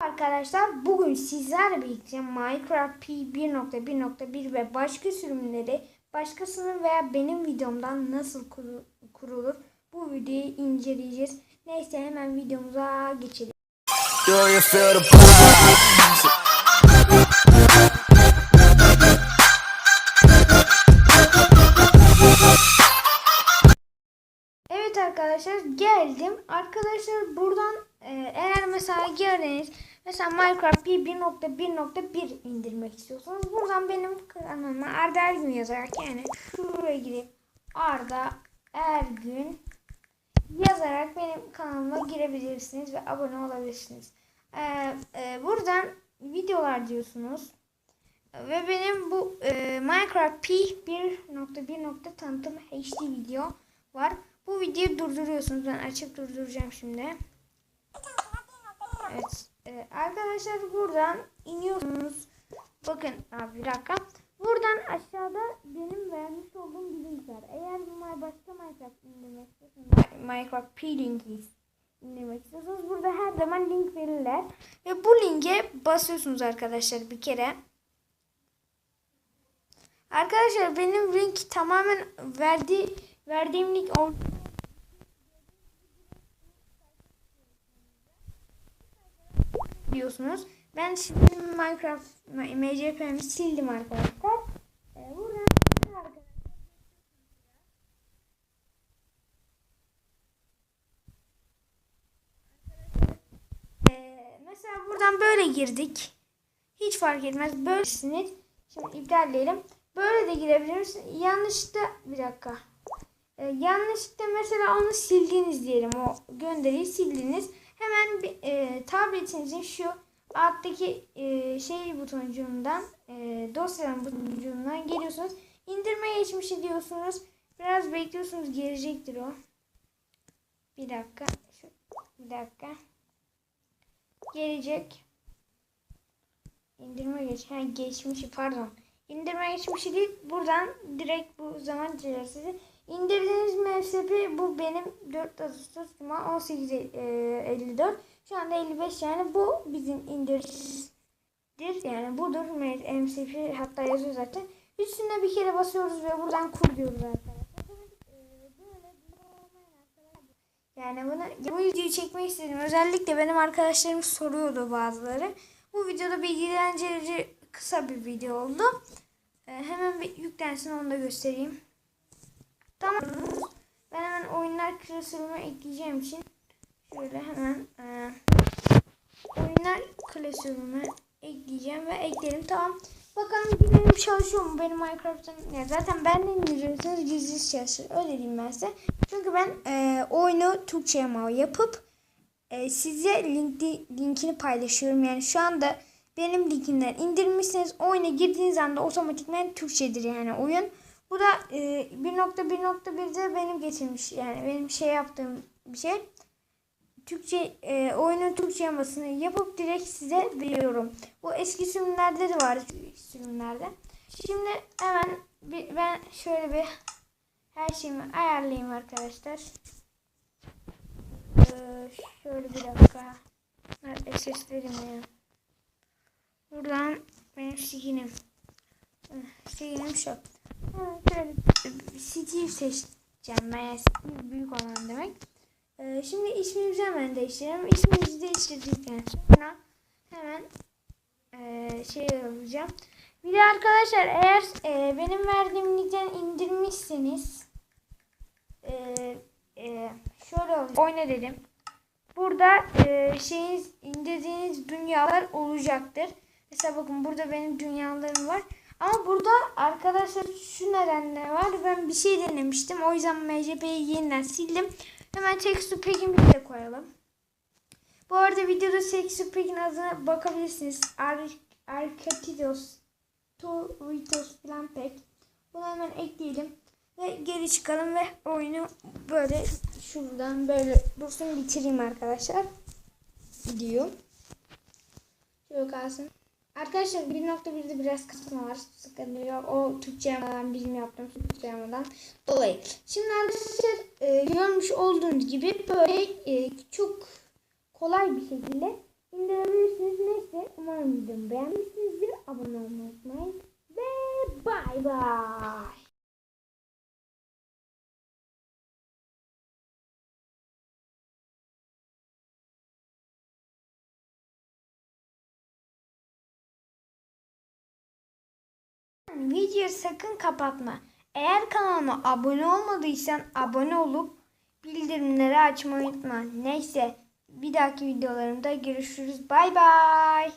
Arkadaşlar bugün sizlerle birlikte Minecraft P 1.1.1 ve başka sürümleri başkasının veya benim videomdan nasıl kuru- kurulur bu videoyu inceleyeceğiz. Neyse hemen videomuza geçelim. Evet arkadaşlar geldim. Arkadaşlar buradan eğer mesela girdiniz mesela Minecraft P 1.1.1 indirmek istiyorsanız buradan benim kanalıma Arda Ergün yazarak yani şuraya girip Arda Ergün yazarak benim kanalıma girebilirsiniz ve abone olabilirsiniz. E, e, buradan videolar diyorsunuz. Ve benim bu e, Minecraft P 1.1. tanıtım HD video var. Bu videoyu durduruyorsunuz. Ben açıp durduracağım şimdi. Evet. e, arkadaşlar buradan iniyorsunuz. Bakın abi bir dakika. Buradan aşağıda benim vermiş olduğum bir link var. Eğer bunlar başka Minecraft indirmek istiyorsanız Minecraft P linki indirmek istiyorsanız burada her zaman link verirler. Ve bu linke basıyorsunuz arkadaşlar bir kere. Arkadaşlar benim link tamamen verdi verdiğim link diyorsunuz. Ben şimdi Minecraft MCP'mi sildim arkadaşlar. Ee, Ee, mesela buradan böyle girdik. Hiç fark etmez. Böylesiniz. Şimdi iptalleyelim. Böyle de girebiliriz. Yanlışlıkla bir dakika. Ee, yanlışlıkla mesela onu sildiniz diyelim. O gönderiyi sildiniz. Hemen e, tabletinizin şu alttaki e, şey butoncuğundan e, dosyanın butoncuğundan geliyorsunuz. İndirme geçmişi diyorsunuz. Biraz bekliyorsunuz gelecektir o. Bir dakika. Bir dakika. Gelecek. İndirme geç ha, geçmişi pardon. İndirme geçmişi değil. Buradan direkt bu zaman cihazı. İndirdiğiniz MSP bu benim 4 Ağustos Cuma 18.54. Şu anda 55 yani bu bizim indirdir. Yani budur MSP hatta yazıyor zaten. Üstüne bir kere basıyoruz ve buradan kur diyoruz arkadaşlar. Yani bunu bu videoyu çekmek istedim. Özellikle benim arkadaşlarım soruyordu bazıları. Bu videoda bilgilendirici kısa bir video oldu. Ee, hemen bir yüklensin onu da göstereyim. Tamam. Ben hemen oyunlar klasörüme ekleyeceğim için şöyle hemen e, oyunlar klasörüme ekleyeceğim ve ekledim. Tamam. Bakalım benim çalışıyor mu benim Minecraft'ın? Ya zaten benden indirirseniz gizli çalışır. Öyle diyeyim ben size. Çünkü ben e, oyunu Türkçe'ye mal yapıp e, size link, linkini paylaşıyorum. Yani şu anda benim linkimden indirmişseniz oyuna girdiğiniz anda otomatikman Türkçedir yani oyun. Bu da e, 1.1.1'de benim getirmiş yani benim şey yaptığım bir şey. Türkçe e, oyunun Türkçe yamasını yapıp direkt size veriyorum. Bu eski sürümlerde de var sürümlerde. Şimdi hemen bir, ben şöyle bir her şeyimi ayarlayayım arkadaşlar. Ee, şöyle bir dakika. Nerede seslerim ya. Buradan benim skinim. Skinim şu. Şöyle seçeceğim. Ben büyük olan demek. Ee, şimdi ismimizi hemen değiştirelim. İsmimizi değiştirdikten sonra hemen e, şey yapacağım. Bir de arkadaşlar eğer e, benim verdiğim linkten indirmişseniz e, e, şöyle olacak. oyna dedim. Burada e, şeyiniz indirdiğiniz dünyalar olacaktır. Mesela bakın burada benim dünyalarım var. Ama burada arkadaşlar şu nedenle var. Ben bir şey denemiştim. O yüzden MCP'yi yeniden sildim. Hemen texture pack'imizi de koyalım. Bu arada videoda texture pack'in adına bakabilirsiniz. Ar Arcatidos Toritos falan pack. Bunu hemen ekleyelim. Ve geri çıkalım ve oyunu böyle şuradan böyle dursun bitireyim arkadaşlar. Video. Şöyle kalsın. Arkadaşlar 1.1'de biraz kısma var. Sıkıntı yok. O Türkçe yamadan bilim yaptım. Türkçe yamadan dolayı. Şimdi arkadaşlar e, görmüş olduğunuz gibi böyle e, çok kolay bir şekilde indirebilirsiniz. Neyse umarım videomu beğenmişsinizdir. Abone olmayı unutmayın. Ve bay bay. Videoyu sakın kapatma. Eğer kanalıma abone olmadıysan abone olup bildirimleri açmayı unutma. Neyse bir dahaki videolarımda görüşürüz. Bay bay.